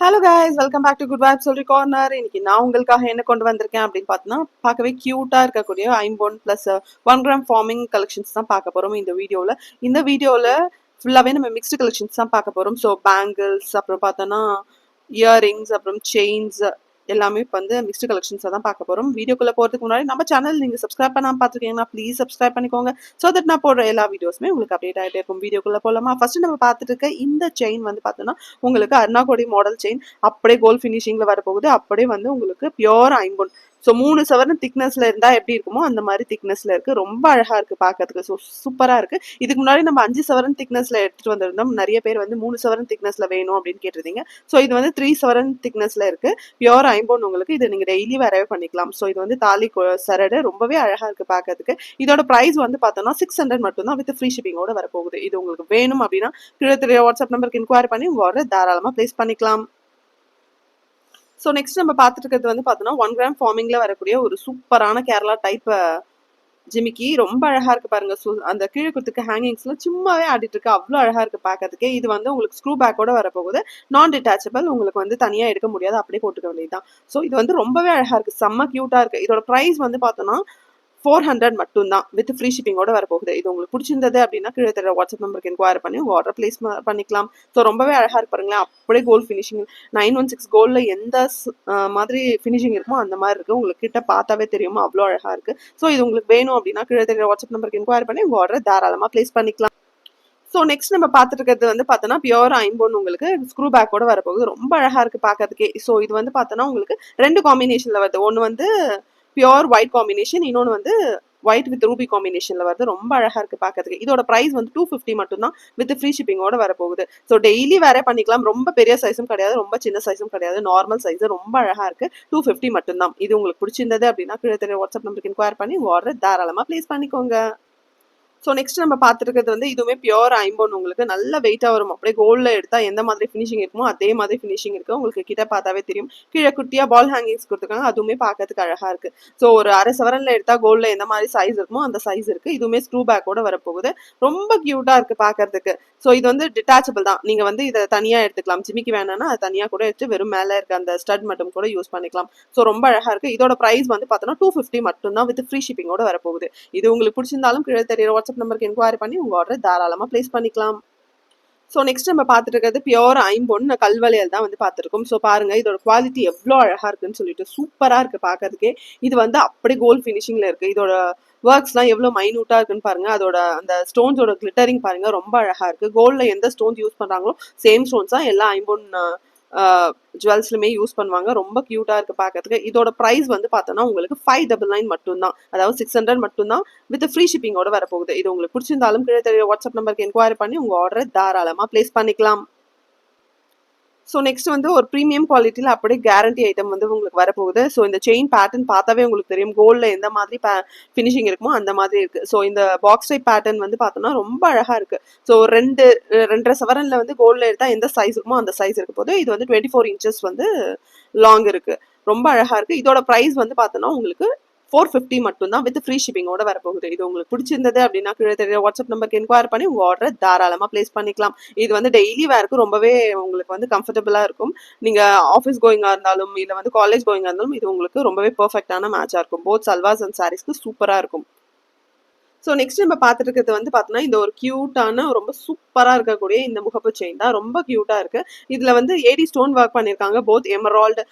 Hello guys welcome back to good vibe சொல்லி corner இன்னைக்கு நான் உங்களுக்காக என்ன கொண்டு வந்திருக்கேன் அப்படின்னு பார்த்தோன்னா பார்க்கவே க்யூட்டாக இருக்கக்கூடிய ஐம்பொன் plus one gram forming collections தான் பார்க்க போகிறோம் இந்த வீடியோவில் இந்த வீடியோவில் ஃபுல்லாகவே நம்ம மிக்ஸ்டு கலெக்ஷன்ஸ் தான் பார்க்க போகிறோம் ஸோ பேங்கிள்ஸ் அப்புறம் பார்த்தோன்னா இயரிங்ஸ் அப்புறம் செயின்ஸ் எல்லாமே இப்போ வந்து மிக்ஸ்டு கலெக்ஷன்ஸை தான் பார்க்க போகிறோம் வீடியோக்குள்ளே போகிறதுக்கு முன்னாடி நம்ம சேனல் நீங்கள் சப்ஸ்கிரைப் பண்ணாமல் பார்த்துருக்கீங்கன்னா ப்ளீஸ் சப்ஸ்கிரைப் பண்ணிக்கோங்க. ஸோ தட் நான் போடுற எல்லா வீடியோஸுமே உங்களுக்கு அப்டேட் ஆகிட்டே இருக்கும். வீடியோக்குள்ளே போகலாமா ஃபஸ்ட்டு நம்ம பார்த்துட்டு இருக்க இந்த செயின் வந்து பார்த்தோன்னா உங்களுக்கு அருணாகோடி மாடல் செயின் அப்படியே கோல்ட் ஃபினிஷிங்கில் வரப்போகுது. அப்படியே வந்து உங்களுக்கு பியோர் ஐம்பொன். ஸோ மூணு சவரன் திக்னஸ்ல இருந்தா எப்படி இருக்குமோ அந்த மாதிரி திக்னஸ்ல இருக்கு. ரொம்ப அழகா இருக்கு பார்க்கறதுக்கு. ஸோ சூப்பரா இருக்கு. இதுக்கு முன்னாடி நம்ம அஞ்சு சவரன் திக்னஸ்ல எடுத்துட்டு வந்திருந்தோம். நிறைய பேர் வந்து மூணு சவரன் திக்னஸ்ல வேணும் அப்படின்னு கேட்டிருந்தீங்க. ஸோ இது வந்து த்ரீ சவரன் திக்னஸ்ல இருக்கு. பியோர் ஐம்போன் உங்களுக்கு இது நீங்க டெய்லி வரவே பண்ணிக்கலாம். ஸோ இது வந்து தாலி சரடு ரொம்பவே அழகா இருக்கு பார்க்கறதுக்கு. இதோட பிரைஸ் வந்து பார்த்தோம்னா சிக்ஸ் ஹண்ட்ரட் மட்டும் தான் வித் ஃப்ரீ ஷிப்பிங்கோட வரப்போகுது. இது உங்களுக்கு வேணும் அப்படின்னா கீழே வாட்ஸ்அப் நம்பருக்கு இன்கொயரி பண்ணி உங்க ஆர்டர் தாராளமா ப்ளேஸ் பண்ணிக்கலாம். ஸோ நெக்ஸ்ட் நம்ம பார்த்துட்டு இருக்கிறது வந்து பார்த்தோன்னா ஒன் கிராம் ஃபார்மிங்கில் வரக்கூடிய ஒரு சூப்பரான கேரளா டைப் ஜிமிக்கி. ரொம்ப அழகா இருக்கு பாருங்க. ஸோ அந்த கீழே கொடுத்துருக்க ஹேங்கிங்ஸ்ல சும்மாவே ஆடிட்டு இருக்கு. அவ்வளோ அழகாக இருக்கு பார்க்கறதுக்கே. இது வந்து உங்களுக்கு ஸ்க்ரூ பேக்கோட வரப்போகுது. நான் டிட்டாச்சபிள் உங்களுக்கு வந்து தனியாக எடுக்க முடியாது. அப்படியே போட்டுக்க வேண்டியது தான் ஸோ இது வந்து ரொம்பவே அழகாக இருக்கு. செம்ம க்யூட்டாக இருக்கு. இதோட ப்ரைஸ் வந்து பார்த்தோன்னா ஃபோர் ஹண்ட்ரட் மட்டும்தான் வித் ஃப்ரீ ஷிப்பிங்கோட வரப்போகுது. இது உங்களுக்கு பிடிச்சிருந்தது அப்படின்னா கீழே தர வாட்ஸ்அப் நம்பருக்கு என்கொயர் பண்ணி உங்கள் ஆர்டர் பிளேஸ் பண்ணிக்கலாம். ஸோ ரொம்பவே அழகா இருக்கு பாருங்களேன். அப்படியே gold finishing nine one six கோல்டில் எந்த மாதிரி ஃபினிஷிங் இருக்குமோ அந்த மாதிரி இருக்கு. உங்களுக்கு கிட்ட பார்த்தாவே தெரியுமா? அவ்வளோ அழகா இருக்கு. ஸோ இது உங்களுக்கு வேணும் அப்படின்னா கீழே தெரிய வாட்ஸ்அப் நம்பருக்கு என்கொயர் பண்ணி உங்கள் ஆர்டர் தாராளமாக ப்ளேஸ் பண்ணிக்கலாம். ஸோ நெக்ஸ்ட் நம்ம பார்த்துருக்கிறது வந்து பார்த்தோன்னா பியூர் ஐம்போன் உங்களுக்கு ஸ்க்ரூ பேக்கோட வரப்போகுது. ரொம்ப அழகா இருக்கு பார்க்கறதுக்கே. ஸோ இது வந்து பார்த்தோன்னா உங்களுக்கு ரெண்டு காம்பினேஷனில் வருது. ஒன்று வந்து பியோர் ஒயிட் காம்பினேஷன் இன்னொன்று வந்து ஒயிட் வித் ரூபி காம்பினேஷன்ல வருது ரொம்ப அழகா இருக்கு பார்க்கறதுக்கு இதோட பிரைஸ் வந்து டூ ஃபிஃப்டி மட்டும் தான் வித் ஃப்ரீ ஷிப்பிங்கோட வரப்போகுது. ஸோ டெய்லி வேற பண்ணிக்கலாம். ரொம்ப பெரிய சைஸும் கிடையாது. ரொம்ப சின்ன சைஸும் கிடையாது. நார்மல் சைஸ் ரொம்ப அழகா இருக்கு. டூ ஃபிஃப்டி மட்டும்தான். இது உங்களுக்கு பிடிச்சிருந்தது அப்படின்னா கீழே தெரிய வாட்ஸ்அப் நம்பருக்கு இன்கொயர் பண்ணி ஆர்டர் தாராளமா ப்ளேஸ் பண்ணிக்கோங்க. ஸோ நெக்ஸ்ட் நம்ம பார்த்துருக்கிறது வந்து இதுவுமே பியூர் ஐம்போன் உங்களுக்கு. நல்ல வெயிட்டாக வரும். அப்படியே கோல்டில் எடுத்தால் எந்த மாதிரி ஃபினிஷிங் இருக்குமோ அதே மாதிரி ஃபினிஷிங் இருக்கும் உங்களுக்கு கிட்ட பார்த்தாவே தெரியும். கீழே குட்டியாக பால் ஹேங்கிங்ஸ் கொடுத்துருக்காங்க. அதுவுமே பார்க்கறதுக்கு அழகாக இருக்கு. ஸோ ஒரு அரை சவரனில் எடுத்தால் கோல்டில் எந்த மாதிரி சைஸ் இருக்குமோ அந்த சைஸ் இருக்கு. இதுவுமே ஸ்க்ரூ பேக்கோட வரப்போகுது. ரொம்ப க்யூட்டாக இருக்கு பார்க்கறதுக்கு. ஸோ இது வந்து டிட்டாச்சபிள் தான். நீங்கள் வந்து இதை தனியாக எடுத்துக்கலாம். ஜிமிக்கு வேணாம்னா அது தனியாக கூட எடுத்து வெறும் மேலே இருக்க அந்த ஸ்டட் மட்டும் கூட யூஸ் பண்ணிக்கலாம். ஸோ ரொம்ப அழகாக இருக்கு. இதோட ப்ரைஸ் வந்து பார்த்தோன்னா டூ ஃபிஃப்டி மட்டும் தான் வித் ஃப்ரீ ஷிப்பிங்கோட வரப்போகுது. இது உங்களுக்கு பிடிச்சிருந்தாலும் கீழே தெரியுற வாட்ஸ்அப் நம்பருக்கு என்கொயரி பண்ணி உங்கள் ஆர்டரை தாராளமாக ப்ளேஸ் பண்ணிக்கலாம். ஸோ நெக்ஸ்ட் நம்ம பார்த்துட்டு இருக்கிறது பியோர் ஐம்பொன் கல்வளையல் தான் வந்து பார்த்துருக்கோம். ஸோ பாருங்கள் இதோட குவாலிட்டி எவ்வளோ அழகாக இருக்குன்னு சொல்லிட்டு சூப்பராக இருக்குது பார்க்கறதுக்கே. இது வந்து அப்படியே கோல்ட் ஃபினிஷிங்கில் இருக்குது இதோட ஒர்க்ஸ்லாம் எவ்வளோ மைனூட்டாக இருக்குன்னு பாருங்கள் அதோட அந்த ஸ்டோன்ஸோட கிளிட்டரிங் பாருங்கள் ரொம்ப அழகாக இருக்குது கோல்டில் எந்த ஸ்டோன்ஸ் யூஸ் பண்ணுறாங்களோ சேம் ஸ்டோன்ஸ் தான் எல்லா ஐம்பொன் ஜுவல்ஸ்லுமே யூஸ் பண்ணுவாங்க. ரொம்ப க்யூட்டா இருக்கு பார்க்கறதுக்கு இதோட ப்ரைஸ் வந்து பார்த்தோன்னா உங்களுக்கு ஃபைவ் டபுள் நைன் மட்டும்தான். அதாவது சிக்ஸ் ஹண்ட்ரட் மட்டும்தான் வித் ஃப்ரீ ஷிப்பிங்கோட வரப்போகுது. இது உங்களுக்கு பிடிச்சிருந்தாலும் கீழே தெரிய வாட்ஸ்அப் நம்பருக்கு என்கொயரி பண்ணி உங்க ஆர்டரை தாராளமா ப்ளேஸ் பண்ணிக்கலாம். ஸோ நெக்ஸ்ட் வந்து ஒரு ப்ரீமியம் குவாலிட்டியில் அப்படியே கேரண்டி ஐட்டம் வந்து உங்களுக்கு வரப்போகுது. ஸோ இந்த செயின் பேட்டர்ன் பார்த்தாவே உங்களுக்கு தெரியும். கோல்டில் எந்த மாதிரி ஃபினிஷிங் இருக்குமோ அந்த மாதிரி இருக்குது ஸோ இந்த பாக்ஸ் டைப் பேட்டர்ன் வந்து பார்த்தோம்னா ரொம்ப அழகாக இருக்குது ஸோ ரெண்டு ரெண்டரை சவரனில் வந்து கோல்டில் எடுத்தால் எந்த சைஸ் இருக்குமோ அந்த சைஸ் இருக்க போது இது வந்து டுவெண்ட்டி ஃபோர் இன்ச்சஸ் வந்து லாங் இருக்குது ரொம்ப அழகாக இருக்குது இதோட ப்ரைஸ் வந்து பார்த்தோன்னா உங்களுக்கு ஃபோர் ஃபிஃப்டி மட்டும் தான் வித் ஃப்ரீ ஷிப்பிங்கோட வரப்போகுது. இது உங்களுக்கு பிடிச்சிருந்தது அப்படின்னா கீழே தெரிய வாட்ஸ்அப் நம்பருக்கு என்கொயர் பண்ணி உங்கள் ஆர்டரை தாராளமாக ப்ளேஸ் பண்ணிக்கலாம். இது வந்து டெய்லி வேருக்கு ரொம்பவே உங்களுக்கு வந்து கம்ஃபர்டபுளாக இருக்கும். நீங்கள் ஆஃபீஸ் கோயிங்காக இருந்தாலும் இல்லை வந்து காலேஜ் கோயிங்காக இருந்தாலும் இது உங்களுக்கு ரொம்பவே பர்ஃபெக்டான மேட்சாக இருக்கும். போத் சல்வாஸ் அண்ட் சாரீஸ்க்கு சூப்பராக இருக்கும். ஸோ நெக்ஸ்ட் நம்ம பார்த்துட்டு இருக்கிறது வந்து பார்த்தோன்னா இந்த ஒரு க்யூட்டான ரொம்ப சூப்பராக இருக்கக்கூடிய இந்த முகப்பு செயின் தான். ரொம்ப க்யூட்டாக இருக்குது இதில் வந்து ஏடி ஸ்டோன் ஒர்க் பண்ணியிருக்காங்க போத் எமரால்டு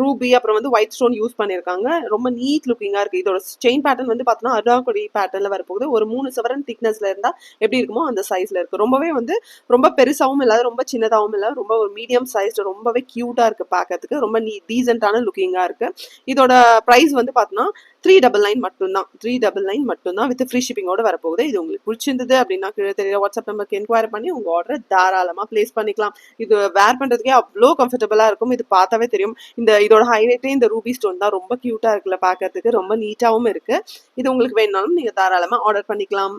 ரூபி அப்புறம் வந்து ஒயிட் ஸ்டோன் யூஸ் பண்ணியிருக்காங்க. ரொம்ப நீட் லுக்கிங்காக இருக்குது இதோட செயின் பேட்டர்ன் வந்து பார்த்தோன்னா அருணாக்குடி பேட்டர்னில் வரப்போகுது. ஒரு மூணு சவரன் திக்னஸ்ல இருந்தால் எப்படி இருக்குமோ அந்த சைஸில் இருக்குது ரொம்பவே வந்து ரொம்ப பெருசாகவும் இல்லாத ரொம்ப சின்னதாகவும் இல்லை. ரொம்ப ஒரு மீடியம் சைஸ் ரொம்பவே க்யூட்டாக இருக்குது பார்க்கறதுக்கு ரொம்ப நீ டீசெண்டான லுக்கிங்காக இருக்குது இதோட ப்ரைஸ் வந்து பார்த்தோன்னா த்ரீ டபுள் நைன் மட்டும்தான். த்ரீ டபுள் நைன் மட்டும்தான் வித் ஃப்ரீ ஷிப்பிங்கோட வரப்போகுது. இது உங்களுக்கு பிடிச்சிருந்தது அப்படின்னா கீழே தெரியல வாட்ஸ்அப் நம்பருக்கு என்கொயரி பண்ணி உங்கள் ஆர்டரை தாராளமாக ப்ளேஸ் பண்ணிக்கலாம். இது வேர் பண்ணுறதுக்கே அவ்வளோ கம்ஃபர்டபுளாக இருக்கும். இது பார்த்தாவே தெரியும். இந்த இதோட ஹைலைட்டே இந்த ரூபி ஸ்டோன் தான் ரொம்ப க்யூட்டாக இருக்குல்ல பார்க்கறதுக்கு. ரொம்ப நீட்டாகவும் இருக்கு. இது உங்களுக்கு வேணாலும் நீங்கள் தாராளமாக ஆர்டர் பண்ணிக்கலாம்.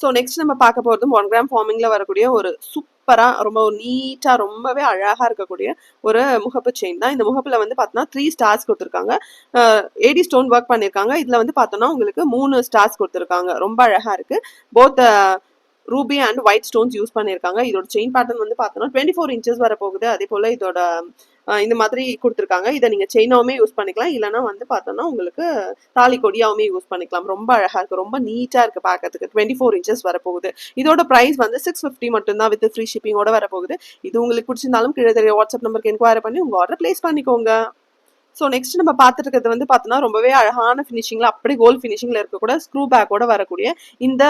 ஸோ நெக்ஸ்ட் நம்ம பார்க்க போகிறது ஒன் கிராம் ஃபார்மிங்கில் வரக்கூடிய ஒரு சூப்பராக ரொம்ப நீட்டாக ரொம்பவே அழகாக இருக்கக்கூடிய ஒரு முகப்பு செயின் தான். இந்த முகப்பில் வந்து பார்த்தோன்னா த்ரீ ஸ்டார்ஸ் கொடுத்துருக்காங்க. ஏடி ஸ்டோன் ஒர்க் பண்ணியிருக்காங்க இதில் வந்து பார்த்தோன்னா உங்களுக்கு மூணு ஸ்டார்ஸ் கொடுத்துருக்காங்க. ரொம்ப அழகாக இருக்குது both ruby and white stones use பண்ணியிருக்காங்க. இதோட செயின் பேட்டர்ன் வந்து பார்த்தோன்னா டுவெண்ட்டி ஃபோர் இன்ச்சஸ் வர போகுது அதே போல் இதோட இந்த மாதிரி கொடுத்துருக்காங்க. இதை நீங்கள் செயினாவுமே யூஸ் பண்ணிக்கலாம். இல்லைனா வந்து பார்த்தோன்னா உங்களுக்கு தாலி கொடியாவுமே யூஸ் பண்ணிக்கலாம். ரொம்ப அழகாக இருக்குது ரொம்ப நீட்டாக இருக்குது பார்க்கறதுக்கு. டுவெண்ட்டி ஃபோர் இன்ச்சஸ் வரப்போகுது. இதோட ப்ரைஸ் வந்து சிக்ஸ் ஃபிஃப்டி மட்டும்தான் வித் ஃப்ரீ ஷிப்பிங்கோட வரப்போகுது. இது உங்களுக்கு பிடிச்சிருந்தாலும் கீழே தெரிய வாட்ஸ்அப் நம்பருக்கு என்கொயரி பண்ணி உங்கள் ஆர்டர் பிளேஸ் பண்ணிக்கோங்க. ஸோ நெக்ஸ்ட் நம்ம பார்த்துட்டு இருக்கிறது வந்து பார்த்தோன்னா ரொம்பவே அழகான ஃபினிஷிங்கில் அப்படி கோல்ட் ஃபினிஷிங்கில் இருக்கக்கூட ஸ்க்ரூ பேக்கோட வரக்கூடிய இந்த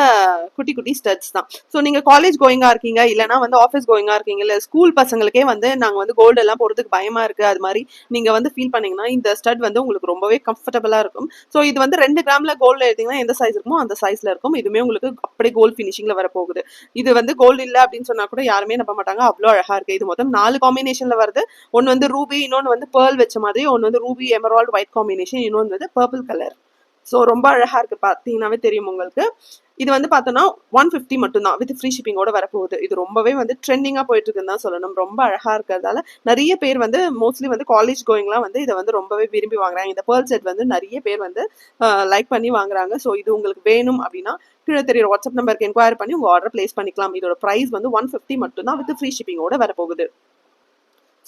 குட்டி குட்டி ஸ்டட்ஸ் தான். ஸோ நீங்கள் காலேஜ் கோயிங்காக இருக்கீங்க இல்லைனா வந்து ஆஃபீஸ் கோயிங்காக இருக்கீங்க இல்லை ஸ்கூல் பசங்களுக்கே வந்து நாங்கள் வந்து கோல்டு எல்லாம் போகிறதுக்கு பயமாக இருக்குது அது மாதிரி நீங்கள் வந்து ஃபீல் பண்ணீங்கன்னா இந்த ஸ்டட் வந்து உங்களுக்கு ரொம்பவே கம்ஃபர்டபுளாக இருக்கும். ஸோ இது வந்து ரெண்டு கிராமில் கோல்டு எடுத்தீங்கன்னா எந்த சைஸ் இருக்குமோ அந்த சைஸில் இருக்கும். இதுவுமே உங்களுக்கு அப்படியே கோல்ட் ஃபினிஷிங்கில் வரப்போகுது. இது வந்து கோல்டு இல்லை அப்படின்னு சொன்னா கூட யாருமே நம்ப மாட்டாங்க. அவ்வளோ அழகாக இருக்குது இது மொத்தம் நாலு காம்பினேஷனில் வருது. ஒன்று வந்து ரூபி இன்னொன்று வந்து பேர்ல் வச்ச மாதிரி ஒன்று வந்து ரூபி எமரால்டு ஒயிட் காம்பினேஷன் இன்னொன்று வந்து பர்பிள் கலர். ஸோ ரொம்ப அழகாக இருக்குது பார்த்தீங்கன்னாவே தெரியும் உங்களுக்கு. இது வந்து பார்த்தோன்னா ஒன் ஃபிஃப்டி மட்டும்தான் வித் ஃப்ரீ ஷிப்பிங்கோட வரப்போகுது. இது ரொம்பவே வந்து ட்ரெண்டிங்காக போயிட்டு இருக்குன்னு தான் சொல்லணும். ரொம்ப அழகாக இருக்கிறதால நிறைய பேர் வந்து மோஸ்ட்லி வந்து காலேஜ் கோயிங்லாம் வந்து இதை வந்து ரொம்பவே விரும்பி வாங்குறாங்க. இந்த பேர்ல் செட் வந்து நிறைய பேர் வந்து லைக் பண்ணி வாங்குறாங்க. ஸோ இது உங்களுக்கு வேணும் அப்படின்னா கீழே தெரியுற வாட்ஸ்அப் நம்பருக்கு என்கொயர் பண்ணி உங்கள் ஆர்டர் பிளேஸ் பண்ணிக்கலாம். இதோட ப்ரைஸ் வந்து ஒன் ஃபிஃப்டி மட்டும்தான் வித் ஃப்ரீ ஷிப்பிங்கோட வரப்போகுது.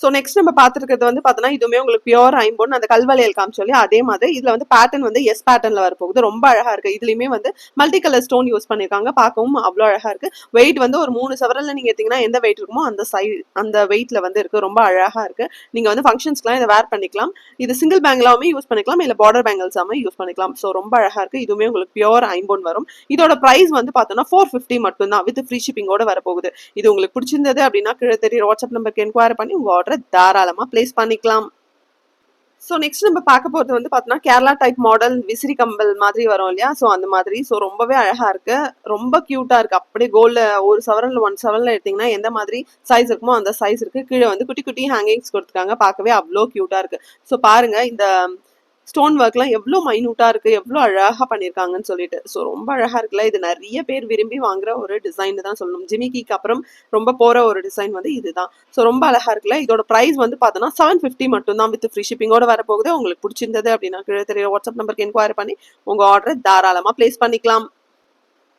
ஸோ நெக்ஸ்ட் நம்ம பார்த்துருக்கிறது வந்து பார்த்தோன்னா இதுவுமே உங்களுக்கு பியூர் ஐம்பொன் அந்த கல்வளையல் காமிச்சோம் அதே மாதிரி இதில் வந்து பேட்டர்ன் வந்து எஸ் பேட்டர்னில் வரப்போகுது. ரொம்ப அழகாக இருக்குது இதுலையுமே வந்து மல்டி கலர் ஸ்டோன் யூஸ் பண்ணியிருக்காங்க பார்க்கவும் அவ்வளோ அழகாக இருக்குது வெயிட் வந்து ஒரு மூணு சவரலில் நீங்கள் எடுத்தீங்கன்னா எந்த வெயிட் இருக்குமோ அந்த சை அந்த வெயிட்டில் வந்து இருக்குது ரொம்ப அழகாக இருக்குது நீங்கள் வந்து ஃபங்க்ஷன்ஸ்க்குலாம் இதை வேர் பண்ணிக்கலாம். இது சிங்கிள் பேங்கிளாவுமே யூஸ் பண்ணிக்கலாம். இல்லை பார்டர் பேங்கிள்ஸாமே யூஸ் பண்ணிக்கலாம். ஸோ ரொம்ப அழகாக இருக்குது இதுவுமே உங்களுக்கு பியூர் ஐம்பொன் வரும். இதோட ப்ரைஸ் வந்து பார்த்தோன்னா ஃபோர் ஃபிஃப்டி மட்டும்தான். வித் ஃப்ரீ ஷிப்பிங்கோட வரப்போகுது. இது உங்களுக்கு பிடிச்சிருந்தது அப்படின்னா கீழே தெரிய வாட்ஸ்அப் நம்பருக்கு என்கொயரி பண்ணி உங்கள் ஆர்டர் தாராளமாக பிளேஸ் பண்ணிக்கலாம். ஸோ நெக்ஸ்ட் நம்ம பார்க்க போகிறது வந்து பார்த்தோன்னா கேரளா டைப் மாடல் விசிறி கம்பல் மாதிரி வரும் இல்லையா? ஸோ அந்த மாதிரி. ஸோ ரொம்பவே அழகாக இருக்கு. ரொம்ப க்யூட்டாக இருக்கு. அப்படியே கோல்டில் ஒரு சவரனில் ஒன் சவரனில் எடுத்தீங்கன்னா எந்த மாதிரி சைஸ் இருக்குமோ அந்த சைஸ் இருக்கு கீழே வந்து குட்டி குட்டி ஹேங்கிங்ஸ் கொடுத்துருக்காங்க. பார்க்கவே அவ்வளோ க்யூட்டாக இருக்கு. ஸோ பாருங்க இந்த ஸ்டோன் ஒர்க்லாம் எவ்வளோ மைனூட்டாக இருக்குது எவ்வளோ அழகாக பண்ணியிருக்காங்கன்னு சொல்லிட்டு. ஸோ ரொம்ப அழகாக இருக்குல்ல? இது நிறைய பேர் விரும்பி வாங்குற ஒரு டிசைன் தான் சொல்லணும். ஜிமிக்கிக்கு அப்புறம் ரொம்ப போகிற ஒரு டிசைன் வந்து இதுதான். ஸோ ரொம்ப அழகாக இருக்குல்ல? இதோட ப்ரைஸ் வந்து பார்த்தோன்னா செவன் ஃபிஃப்டி மட்டும்தான் வித் ஃப்ரீ ஷிப்பிங்கோட வரப்போகுது. உங்களுக்கு பிடிச்சிருந்தது அப்படின்னா கீழே தெரிய வாட்ஸ்அப் நம்பருக்கு என்கொயரி பண்ணி உங்கள் ஆர்டரை தாராளமாக ப்ளேஸ் பண்ணிக்கலாம்.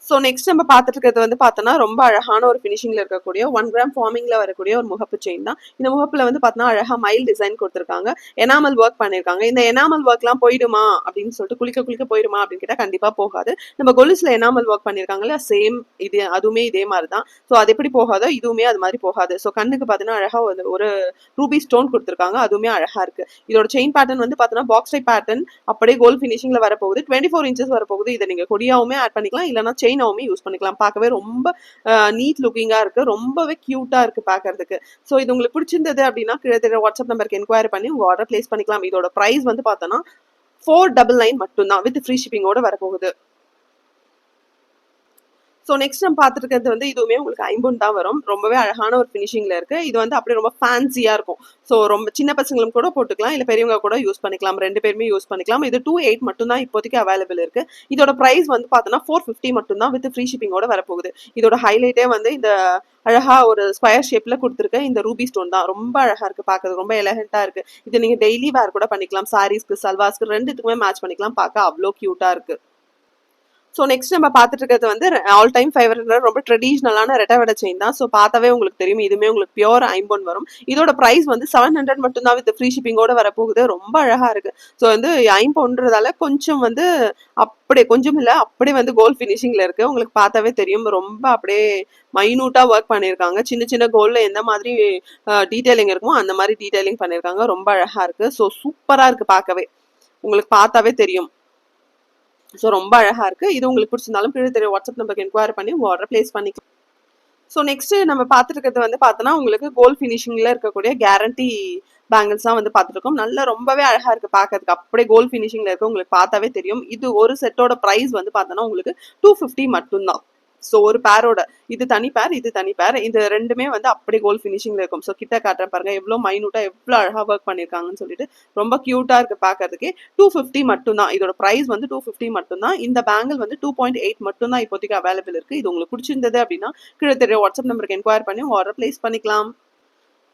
ஸோ நெக்ஸ்ட் நம்ம பார்த்துட்டு இருக்கிறது வந்து பார்த்தோன்னா ரொம்ப அழகான ஒரு ஃபினிஷிங்கில் இருக்கக்கூடிய ஒன் கிராம் ஃபார்மிங்கில் வரக்கூடிய ஒரு முகப்பு செயின் தான். இந்த முகப்பில் வந்து பார்த்தோன்னா அழகாக மைல் டிசைன் கொடுத்துருக்காங்க. எனாமல் ஒர்க் பண்ணியிருக்காங்க. இந்த எனாமல் ஒர்க்லாம் போயிடுமா? அப்படின்னு சொல்லிட்டு குளிக்க குளிக்க போயிடுமா? அப்படின்னு கேட்டால் கண்டிப்பாக போகாது. நம்ம கொலுசில் எனாமல் ஒர்க் பண்ணியிருக்காங்கல்ல சேம் இது அதுவுமே இதே மாதிரி தான் ஸோ அது எப்படி போகாதோ இதுவுமே அது மாதிரி போகாது. ஸோ கண்ணுக்கு பார்த்தீங்கன்னா அழகாக ஒரு ஒரு ரூபி ஸ்டோன் கொடுத்துருக்காங்க. அதுவுமே அழகாக இருக்குது இதோட செயின் பேட்டர்ன் வந்து பார்த்தோன்னா பாக்ஸ் டைப் பேட்டர்ன் அப்படியே கோல்ட் ஃபினிஷிங்கில் வரப்போகுது. டுவெண்ட்டி ஃபோர் இன்ச்சஸ் வரப்போகுது. இதை நீங்கள் கொடியாவுமே ஆட் பண்ணிக்கலாம். இல்லைனா நவமி யூஸ் பண்ணிக்கலாம். பார்க்கவே ரொம்ப நீட் லுக்கிங்காக இருக்குது ரொம்பவே க்யூட்டாக இருக்குது பார்க்கறதுக்கு. ஸோ இது உங்களுக்கு பிடிச்சிருந்தது அப்படின்னா கீழே தெரிய வாட்ஸ்அப் நம்பருக்கு என்கொயரி பண்ணி உங்கள் ஆர்டர் பிளேஸ் பண்ணிக்கலாம். இதோட ப்ரைஸ் வந்து பார்த்தோன்னா ஃபோர் டபுள் நைன் மட்டும்தான் வித் ஃப்ரீ ஷிப்பிங்கோட வரப்போகுது. ஸோ நெக்ஸ்ட் நம்ம பார்த்துருக்கிறது வந்து இதுவுமே உங்களுக்கு ஐம்பொன் தான் வரும். ரொம்பவே அழகான ஒரு ஃபினிஷிங்கில் இருக்குது இது வந்து அப்படியே ரொம்ப ஃபேன்சியாக இருக்கும். ஸோ ரொம்ப சின்ன பசங்களும் கூட போட்டுக்கலாம். இல்லை பெரியவங்க கூட யூஸ் பண்ணிக்கலாம். ரெண்டு பேருமே யூஸ் பண்ணிக்கலாம். இது டூ எயிட் மட்டும்தான் இப்போதைக்கு அவைலபிள் இருக்குது இதோட ப்ரைஸ் வந்து பார்த்தோன்னா ஃபோர் ஃபிஃப்டி மட்டும்தான் வித் ஃப்ரீ ஷிப்பிங்கோட வரப்போகுது. இதோட ஹைலைட்டே வந்து இந்த அழகா ஒரு ஸ்கொயர் ஷேப்ல கொடுத்துருக்க இந்த ரூபி ஸ்டோன் தான். ரொம்ப அழகா இருக்கு பார்க்கறது ரொம்ப எலகண்டா இருக்கு. இது நீங்க டெய்லி வேர் கூட பண்ணிக்கலாம். சாரீஸ்க்கு சல்வாஸ்க்கு ரெண்டுத்துக்குமே மேட்ச் பண்ணிக்கலாம். பார்க்க அவ்வளோ க்யூட்டாக இருக்கு. ஸோ நெக்ஸ்ட் நம்ம பார்த்துட்டு இருக்கிறது வந்து ஆல் டைம் ஃபேவரட் ரொம்ப ட்ரெடிஷ்னலான ரெட்டவடை செயின் தான். ஸோ பார்த்தாவே உங்களுக்கு தெரியும் இதுவுமே உங்களுக்கு பியூர் ஐம்பொன் வரும். இதோட ப்ரைஸ் வந்து செவன் ஹண்ட்ரட் மட்டும்தான் வித் ஃப்ரீ ஷிப்பிங்கோட வரப்போகுது. ரொம்ப அழகா இருக்கு. ஸோ வந்து ஐம்பொன்றதால கொஞ்சம் வந்து அப்படியே கொஞ்சம் இல்லை அப்படியே வந்து கோல்ட் ஃபினிஷிங்ல இருக்கு. உங்களுக்கு பார்த்தாவே தெரியும். ரொம்ப அப்படியே மைனூட்டாக ஒர்க் பண்ணியிருக்காங்க. சின்ன சின்ன கோல்ல எந்த மாதிரி டீட்டெயிலிங் இருக்குமோ அந்த மாதிரி டீட்டெயிலிங் பண்ணியிருக்காங்க. ரொம்ப அழகா இருக்கு. ஸோ சூப்பராக இருக்கு பார்க்கவே. உங்களுக்கு பார்த்தாவே தெரியும். ஸோ ரொம்ப அழகாக இருக்குது இது உங்களுக்கு பிடிச்சிருந்தாலும் கீழே தெரிய வாட்ஸ்அப் நம்பருக்கு என்கொயரி பண்ணி உங்கள் ஆர்டர் பிளேஸ் பண்ணிக்கலாம். ஸோ நெக்ஸ்ட் நம்ம பார்த்துட்டு இருக்கிறது வந்து பார்த்தோன்னா உங்களுக்கு கோல்ட் ஃபினிஷிங்கில் இருக்கக்கூடிய கேரண்டி பேங்கிள்ஸ் தான் வந்து பார்த்துருக்கோம் நல்ல ரொம்பவே அழகாக இருக்குது பார்க்கறதுக்கு. அப்படியே கோல்ட் ஃபினிஷிங்கில் இருக்க உங்களுக்கு பார்த்தாவே தெரியும். இது ஒரு செட்டோட ப்ரைஸ் வந்து பார்த்தோன்னா உங்களுக்கு டூ ஃபிஃப்டி மட்டும்தான். ஸோ ஒரு பேரோட இது தனி பேர் இது தனி பேர் இது ரெண்டுமே வந்து அப்படியே கோல் ஃபினிஷிங்ல இருக்கும். ஸோ கிட்ட காட்டுறேன் பாருங்க எவ்வளோ மைனூட்டா எவ்வளோ அழகா ஒர்க் பண்ணியிருக்காங்கன்னு சொல்லிட்டு ரொம்ப கியூட்டா இருக்கு பார்க்கறதுக்கே டூ ஃபிஃப்டி மட்டும்தான். இதோட ப்ரைஸ் வந்து டூ ஃபிஃப்டி மட்டும்தான். இந்த பேங்கிள் வந்து டூ பாயிண்ட் எயிட் மட்டும்தான் இப்போதைக்கு அவைலபிள் இருக்கு. இது உங்களுக்கு பிடிச்சிருந்தது அப்படின்னா கீழே தெரிய வாட்ஸ்அப் நம்பருக்கு என்கொயர் பண்ணி உங்க ஆர்டர் பிளேஸ் பண்ணிக்கலாம்.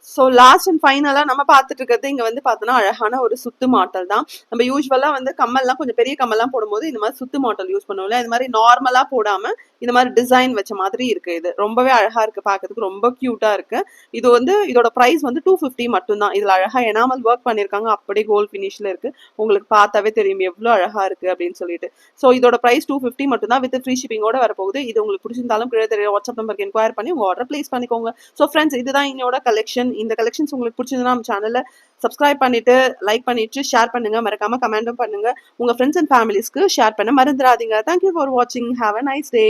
ஸோ லாஸ்ட் அண்ட் ஃபைனலாக நம்ம பார்த்துட்டு இருக்கிறது இங்கே வந்து பார்த்தோன்னா அழகான ஒரு சுத்து மாட்டல் தான். நம்ம யூஸ்வலாக வந்து கம்மல்லாம் கொஞ்சம் பெரிய கம்மல்லாம் போடும்போது இந்த மாதிரி சுத்து மாட்டல் யூஸ் பண்ணுவோம்ல. இது மாதிரி நார்மலாக போடாமல் இந்த மாதிரி டிசைன் வச்ச மாதிரி இருக்கு இது. ரொம்பவே அழகா இருக்கு பார்க்கறதுக்கு. ரொம்ப க்யூட்டா இருக்கு. இது வந்து இதோட ப்ரைஸ் வந்து டூ ஃபிஃப்டி மட்டும்தான் இதில் அழகா எனாமல் ஒர்க் பண்ணியிருக்காங்க. அப்படியே கோல் ஃபினிஷ்ல இருக்கு. உங்களுக்கு பார்த்தாவே தெரியும் எவ்வளோ அழகா இருக்கு அப்படின்னு சொல்லிட்டு. ஸோ இதோட ப்ரைஸ் டூ ஃபிஃப்டி மட்டும் தான். வித் ஃப்ரீ ஷிப்பிங்கோட வரப்போகுது. இது உங்களுக்கு பிடிச்சிருந்தாலும் கீழே தெரியும் வாட்ஸ்அப் நம்பருக்கு என்கொயர் பண்ணி உங்கள் ஆர்டர் ப்ளேஸ் பண்ணிக்கோங்க. ஸோ ஃப்ரெண்ட்ஸ் இதுதான் என்னோட கலெக்ஷன் இந்த கலெக்ஷன்ஸ் உங்களுக்கு பிடிச்சிருந்தா நம்ம சேனலை சப்ஸ்கிரைப் பண்ணிட்டு லைக் பண்ணிட்டு ஷேர் பண்ணுங்க. மறக்காம கமெண்டும் பண்ணுங்க. உங்க ஃப்ரெண்ட்ஸ் அண்ட் ஃபேமிலிஸ்க்கு ஷேர் பண்ண மறந்துடாதீங்க. தேங்க்யூ ஃபார் வாட்சிங் ஹாவ் அ நைஸ் டே